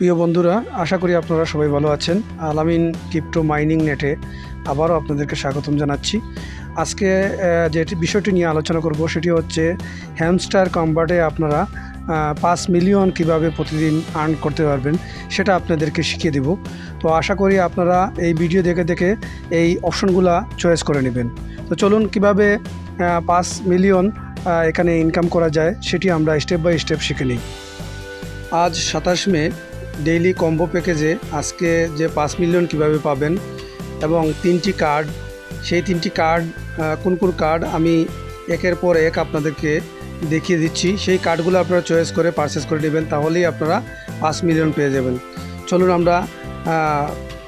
প্রিয় বন্ধুরা, আশা করি আপনারা সবাই ভালো আছেন। আলামিন ক্রিপ্টো মাইনিং নেটে আবারও আপনাদেরকে স্বাগতম জানাচ্ছি। আজকে যে বিষয়টি নিয়ে আলোচনা করব সেটি হচ্ছে হ্যামস্টার কম্বার্টে আপনারা পাঁচ মিলিয়ন কীভাবে প্রতিদিন আর্ন করতে পারবেন সেটা আপনাদেরকে শিখিয়ে দেব। তো আশা করি আপনারা এই ভিডিও দেখে দেখে এই অপশনগুলা চয়েস করে নেবেন। তো চলুন কীভাবে পাঁচ মিলিয়ন এখানে ইনকাম করা যায় সেটি আমরা স্টেপ বাই স্টেপ শিখে নিই। আজ সাতাশ মে ডেইলি কম্বো প্যাকেজে আজকে যে পাঁচ মিলিয়ন কীভাবে পাবেন এবং তিনটি কার্ড সেই তিনটি কার্ড কোন কোন কার্ড আমি একের পর এক আপনাদেরকে দেখিয়ে দিচ্ছি। সেই কার্ডগুলো আপনারা চয়েস করে পারচেস করে নেবেন, তাহলেই আপনারা পাঁচ মিলিয়ন পেয়ে যাবেন। চলুন আমরা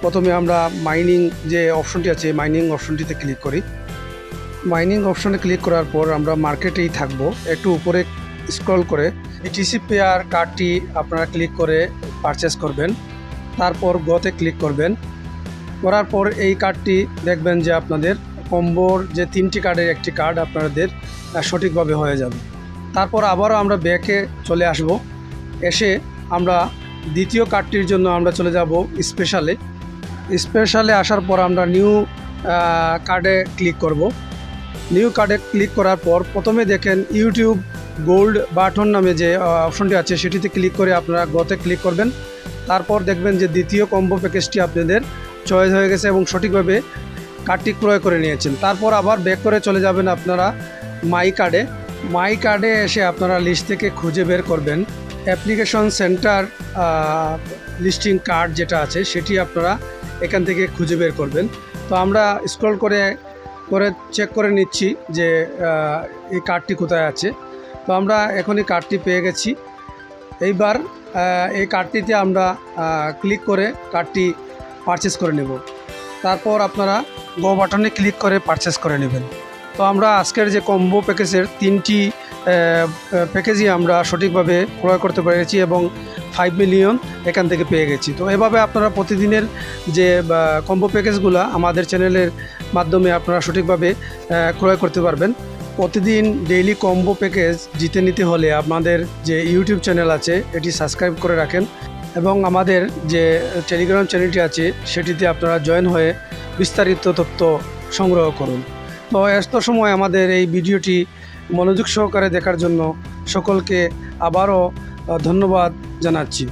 প্রথমে আমরা মাইনিং যে অপশনটি আছে মাইনিং অপশনটিতে ক্লিক করি। মাইনিং অপশনে ক্লিক করার পর আমরা মার্কেটেই থাকব। একটু উপরে স্ক্রল করে বিটিসি পেয়ার কার্ডটি আপনারা ক্লিক করে পারচেস করবেন, তারপর গতে ক্লিক করবেন। করার পর এই কার্ডটি দেখবেন যে আপনাদের কম্বোর যে তিনটি কার্ডের একটি কার্ড আপনাদের সঠিকভাবে হয়ে যাবে। তারপর আবারও আমরা ব্যাকে চলে আসব। এসে আমরা দ্বিতীয় কার্ডটির জন্য আমরা চলে যাব স্পেশালে স্পেশালে আসার পর আমরা নিউ কার্ডে ক্লিক করব। নিউ কার্ডে ক্লিক করার পর প্রথমে দেখেন ইউটিউব গোল্ড বাটন নামে যে অপশনটি আছে, সেটিতে ক্লিক করে আপনারা গতে ক্লিক করবেন। তারপর দেখবেন যে দ্বিতীয় কম্বো প্যাকেজটি আপনাদের চয়েস হয়ে গেছে এবং সঠিকভাবে কার্ডটি ক্রয় করে নিয়েছেন। তারপর আবার ব্যাক করে চলে যাবেন আপনারা মাই কার্ডে মাই কার্ডে এসে আপনারা লিস্ট থেকে খুঁজে বের করবেন। অ্যাপ্লিকেশন সেন্টার লিস্টিং কার্ড যেটা আছে, সেটি আপনারা এখান থেকে খুঁজে বের করবেন। তো আমরা স্ক্রল করে করে চেক করে নিচ্ছি যে এই কার্ডটি কোথায় আছে। তো আমরা এখনই কার্ডটি পেয়ে গেছি। এইবার এই কার্ডটিতে আমরা ক্লিক করে কার্ডটি পারচেস করে নেব। তারপর আপনারা গো বাটনে ক্লিক করে পারচেস করে নেবেন। তো আমরা আজকের যে কম্বো প্যাকেজের তিনটি প্যাকেজই আমরা সঠিকভাবে ক্রয় করতে পেরেছি এবং ফাইভ মিলিয়ন এখান থেকে পেয়ে গেছি। তো এভাবে আপনারা প্রতিদিনের যে কম্বো প্যাকেজগুলো আমাদের চ্যানেলের মাধ্যমে আপনারা সঠিকভাবে ক্রয় করতে পারবেন। প্রতিদিন ডেইলি কম্বো প্যাকেজ জিতে নিতে হলে আপনাদের যে ইউটিউব চ্যানেল আছে, এটি সাবস্ক্রাইব করে রাখেন এবং আমাদের যে টেলিগ্রাম চ্যানেলটি আছে, সেটিতে আপনারা জয়েন হয়ে বিস্তারিত তথ্য সংগ্রহ করুন। তো এত সময় আমাদের এই ভিডিওটি মনোযোগ সহকারে দেখার জন্য সকলকে আবারও ধন্যবাদ। জানাচ্ছি।